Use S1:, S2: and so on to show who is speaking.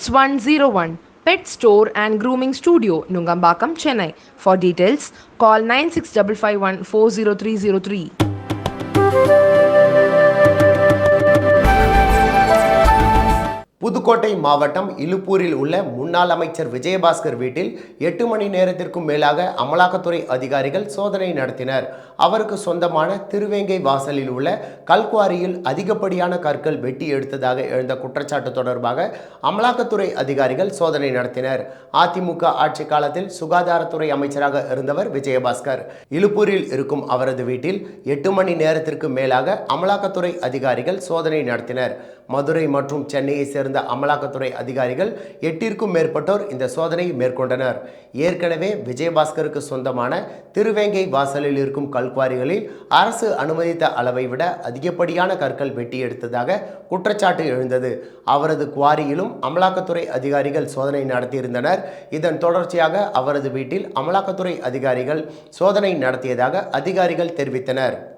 S1: Pets 101 Pet Store and Grooming Studio, Nungambakam, Chennai. For details, call 96551 40303.
S2: Pudukkottai மாவட்டம் இலுப்பூரில் உள்ள முன்னாள் அமைச்சர் விஜயபாஸ்கர் வீட்டில் எட்டு மணி நேரத்திற்கும் மேலாக அமலாக்கத்துறை அதிகாரிகள் சோதனை நடத்தினர். அவருக்கு சொந்தமான திருவேங்கை வாசலில் உள்ள கல்குவாரியில் அதிகப்படியான கற்கள் வெட்டி எடுத்ததாக எழுந்த குற்றச்சாட்டு தொடர்பாக அமலாக்கத்துறை அதிகாரிகள் சோதனை நடத்தினர். அதிமுக ஆட்சி காலத்தில் சுகாதாரத்துறை அமைச்சராக இருந்தவர் விஜயபாஸ்கர். இலுப்பூரில் இருக்கும் அவரது வீட்டில் எட்டு மணி நேரத்திற்கு மேலாக அமலாக்கத்துறை அதிகாரிகள் சோதனை நடத்தினர். மதுரை மற்றும் சென்னையை சேர்ந்த அமலாக்கத்துறை அதிகாரிகள் எட்டிற்கும் மேற்பட்டோர் இந்த சோதனையை மேற்கொண்டனர். ஏற்கனவே விஜயபாஸ்கருக்கு சொந்தமான திருவேங்கை வாசலில் இருக்கும் கல்குவாரிகளில் அரசு அனுமதித்த அளவை விட அதிகப்படியான கற்கள் வெட்டி எடுத்ததாக குற்றச்சாட்டு எழுந்தது. அவரது குவாரியிலும் அமலாக்கத்துறை அதிகாரிகள் சோதனை நடத்தியிருந்தனர். இதன் தொடர்ச்சியாக அவரது வீட்டில் அமலாக்கத்துறை அதிகாரிகள் சோதனை நடத்தியதாக அதிகாரிகள் தெரிவித்தனர்.